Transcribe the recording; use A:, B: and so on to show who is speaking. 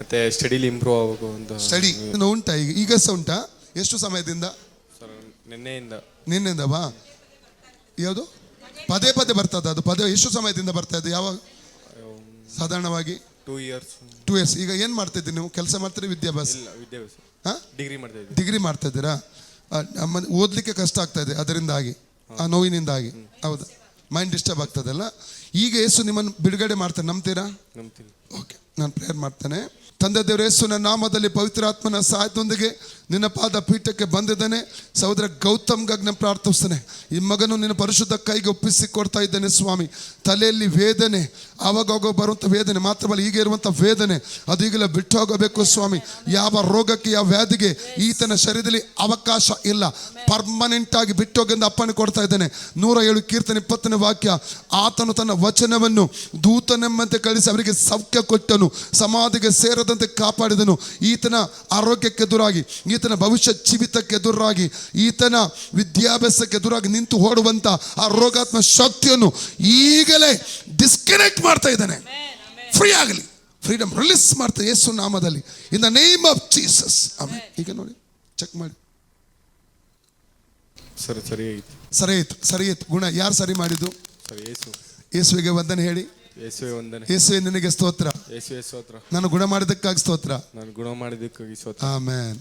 A: ಮತ್ತೆ steadily improve ಆಗಬೇಕು ಅಂತ
B: ಸ್ಟಡಿ ಉಂಟಾ ಈಗ? ಈಗ ಸಹ ಉಂಟಾ? ಎಷ್ಟು ಸಮಯದಿಂದ?
A: ಸರ್ ನಿನ್ನೆಯಿಂದ.
B: ನಿನ್ನೆಯಿಂದ ಬಾ. ಯಾವುದು? ಪದೇ ಪದೇ ಬರ್ತದ ಅದು. ಪದೇ ಎಷ್ಟು ಸಮಯದಿಂದ ಬರ್ತಾ ಇದೆ? ಯಾವಾಗ? ಸಾಧಾರಣವಾಗಿ?
A: ಟೂ ಇಯರ್ಸ್
B: ಟೂ ಇಯರ್ಸ್ ಈಗ ಏನು ಮಾಡ್ತಾ ಇದ್ದೀರಿ ನೀವು? ಕೆಲಸ ಮಾಡ್ತೀರಿ ವಿದ್ಯಾಭ್ಯಾಸ?
A: ಇಲ್ಲ ವಿದ್ಯಾಭ್ಯಾಸ.
B: ಹಾಂ?
A: ಡಿಗ್ರಿ ಮಾಡ್ತಾ
B: ಡಿಗ್ರಿ ಮಾಡ್ತಾ ಇದ್ದೀರಾ? ನಮ್ಮ ಓದಲಿಕ್ಕೆ ಕಷ್ಟ ಆಗ್ತಾ ಇದೆ ಅದರಿಂದಾಗಿ. ಆ ನೋವಿನಿಂದಾಗಿ. ಹೌದು. ಮೈಂಡ್ ಡಿಸ್ಟರ್ಬ್ ಆಗ್ತದಲ್ಲ? ಈಗ ಯೇಸು ನಿಮ್ಮನ್ನು ಬಿಡುಗಡೆ ಮಾಡ್ತಾರೆ. ನಂಬ್ತೀರಾ?
A: ನಂಬ್ತೀನಿ.
B: ಓಕೆ ನಾನು ಪ್ರೇಯರ್ ಮಾಡ್ತೇನೆ ತಂದೆ ದೇವರ ಯೇಸುವಿನ ನಾಮದಲ್ಲಿ ಪವಿತ್ರಾತ್ಮನ ಸಹಾಯದೊಂದಿಗೆ ನಿನ್ನ ಪಾದ ಪೀಠಕ್ಕೆ ಬಂದಿದ್ದೇನೆ. ಸಹೋದರ ಗೌತಮ್ಗಾಗಿ ನಾನು ಪ್ರಾರ್ಥಿಸ್ತಾನೆ. ಈ ಮಗನು ನಿನ್ನ ಪರಿಶುದ್ಧ ಕೈಗೆ ಒಪ್ಪಿಸಿ ಕೊಡ್ತಾ ಇದ್ದೇನೆ ಸ್ವಾಮಿ. ತಲೆಯಲ್ಲಿ ವೇದನೆ ಆವಾಗಾಗ ಬರುವಂಥ ವೇದನೆ, ಮಾತ್ರವಲ್ಲ ಈಗ ಇರುವಂಥ ವೇದನೆ, ಅದು ಈಗಲೇ ಬಿಟ್ಟು ಹೋಗಬೇಕು ಸ್ವಾಮಿ. ಯಾವ ರೋಗಕ್ಕೆ, ಯಾವ ವ್ಯಾಧಿಗೆ ಈತನ ಶರೀರದಲ್ಲಿ ಅವಕಾಶ ಇಲ್ಲ. ಪರ್ಮನೆಂಟ್ ಆಗಿ ಬಿಟ್ಟು ಹೋಗೆಂದು ಅಪ್ಪಣೆ ಕೊಡ್ತಾ ಇದ್ದಾನೆ. ನೂರ ಏಳು ಕೀರ್ತನೆ ಇಪ್ಪತ್ತನೇ ವಾಕ್ಯ, ಆತನು ತನ್ನ ವಚನವನ್ನು ದೂತನೆಂಬಂತೆ ಕಳಿಸಿ ಅವರಿಗೆ ಸೌಖ್ಯ ಕೊಟ್ಟನು, ಸಮಾಧಿಗೆ ಸೇರದಂತೆ ಕಾಪಾಡಿದನು. ಈತನ ಆರೋಗ್ಯಕ್ಕೆ ಎದುರಾಗಿ ಈತನ ಭವಿಷ್ಯ ಜೀವಿತಕ್ಕೆ ಎದುರಾಗಿ ಈತನ ವಿದ್ಯಾಭ್ಯಾಸಕ್ಕೆ ಎದುರಾಗಿ ನಿಂತು ಓಡುವಂತ ಆ ರೋಗಾತ್ಮ ಶಕ್ತಿಯನ್ನು ಈಗಲೇ ಡಿಸ್ಕನೆಕ್ಟ್ ಮಾಡ್ತಾ ಇದ್ದಾನೆ. ಫ್ರೀ ಆಗಲಿ. ಫ್ರೀಡಮ್ ರಿಲೀಸ್ ಮಾಡ್ತಾ ಯೇಸು ನಾಮದಲ್ಲಿ. In the name of Jesus ಆಮೇಲೆ ಈಗ ನೋಡಿ ಚೆಕ್ ಮಾಡಿ.
A: ಸರಿ ಸರಿ ಆಯ್ತು.
B: ಸರಿ ಆಯ್ತು ಸರಿ ಆಯ್ತು. ಗುಣ ಯಾರು ಸರಿ ಮಾಡಿದ್ದು? ಯೇಸುವಿಗೆ ವಂದನೆ ಹೇಳಿ.
A: ಯೇಸುವೆ
B: ನಿನಗೆ ಸ್ತೋತ್ರ.
A: ಸ್ತೋತ್ರ.
B: ನಾನು ಗುಣ ಮಾಡಿದಕ್ಕಾಗಿ ಸ್ತೋತ್ರ.
A: ನಾನು ಗುಣ ಮಾಡಿದಕ್ಕಾಗಿ ಸ್ತೋತ್ರ.
B: ಆಮೇನ್